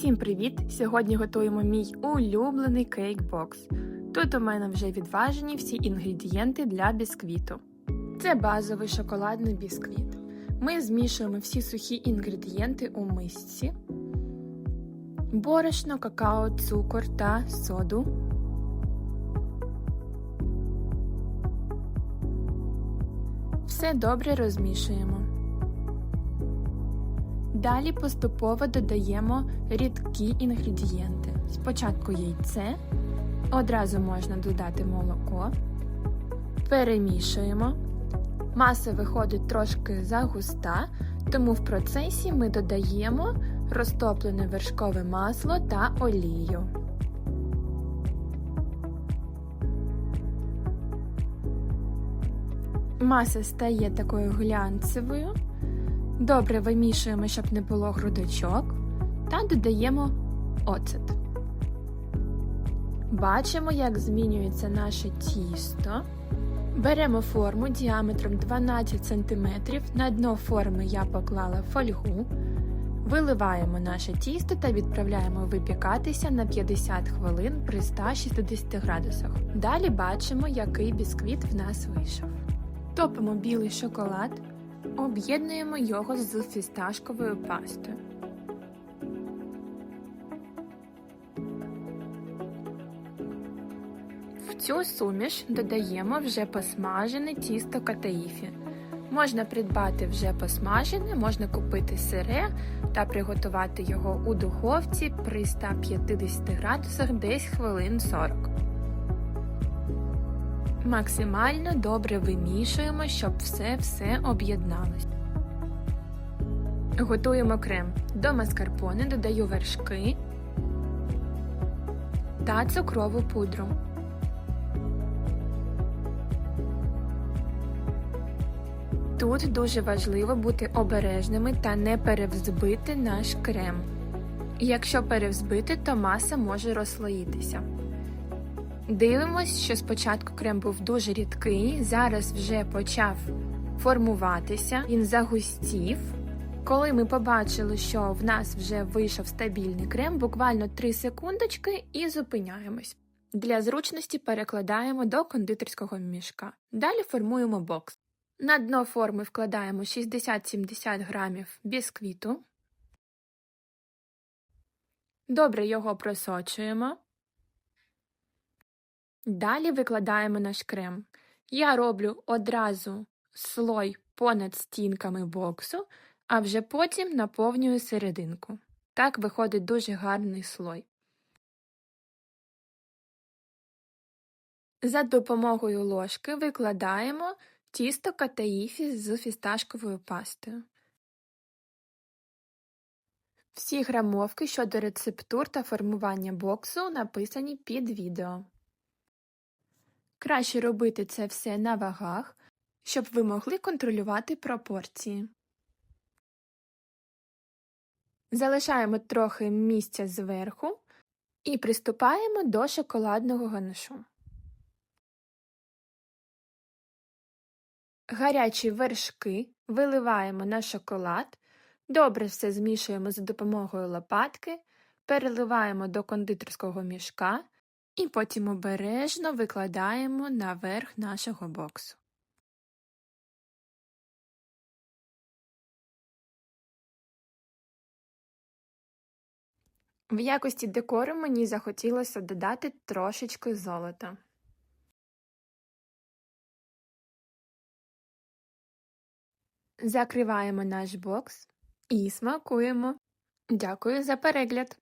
Всім привіт! Сьогодні готуємо мій улюблений кейк-бокс. Тут у мене вже відважені всі інгредієнти для бісквіту. Це базовий шоколадний бісквіт. Ми змішуємо всі сухі інгредієнти у мисці, борошно, какао, цукор та соду. Все добре розмішуємо. Далі поступово додаємо рідкі інгредієнти. Спочатку яйце, одразу можна додати молоко, перемішуємо. Маса виходить трошки загуста, тому в процесі ми додаємо розтоплене вершкове масло та олію. Маса стає такою глянцевою. Добре вимішуємо, щоб не було грудочок, та додаємо оцет. Бачимо, як змінюється наше тісто. Беремо форму діаметром 12 см. На дно форми я поклала фольгу. Виливаємо наше тісто та відправляємо випікатися на 50 хвилин при 160 градусах. Далі бачимо, який бісквіт в нас вийшов. Топимо білий шоколад. Об'єднуємо його з фісташковою пастою. В цю суміш додаємо вже посмажене тісто катаїфі. Можна придбати вже посмажене, можна купити сире та приготувати його у духовці при 150 градусах десь хвилин 40. Максимально добре вимішуємо, щоб все-все об'єдналось. Готуємо крем. До маскарпоне додаю вершки та цукрову пудру. Тут дуже важливо бути обережними та не перевзбити наш крем. Якщо перевзбити, то маса може розслоїтися. Дивимось, що спочатку крем був дуже рідкий, зараз вже почав формуватися, він загустів. Коли ми побачили, що в нас вже вийшов стабільний крем, буквально 3 секундочки і зупиняємось. Для зручності перекладаємо до кондитерського мішка. Далі формуємо бокс. На дно форми вкладаємо 60-70 грамів бісквіту. Добре його просочуємо. Далі викладаємо наш крем. Я роблю одразу слой понад стінками боксу, а вже потім наповнюю серединку. Так виходить дуже гарний слой. За допомогою ложки викладаємо тісто катаїфі з фісташковою пастою. Всі грамовки щодо рецептур та формування боксу написані під відео. Краще робити це все на вагах, щоб ви могли контролювати пропорції. Залишаємо трохи місця зверху і приступаємо до шоколадного ганашу. Гарячі вершки виливаємо на шоколад, добре все змішуємо за допомогою лопатки, переливаємо до кондитерського мішка і потім обережно викладаємо наверх нашого боксу. В якості декору мені захотілося додати трошечки золота. Закриваємо наш бокс і смакуємо. Дякую за перегляд!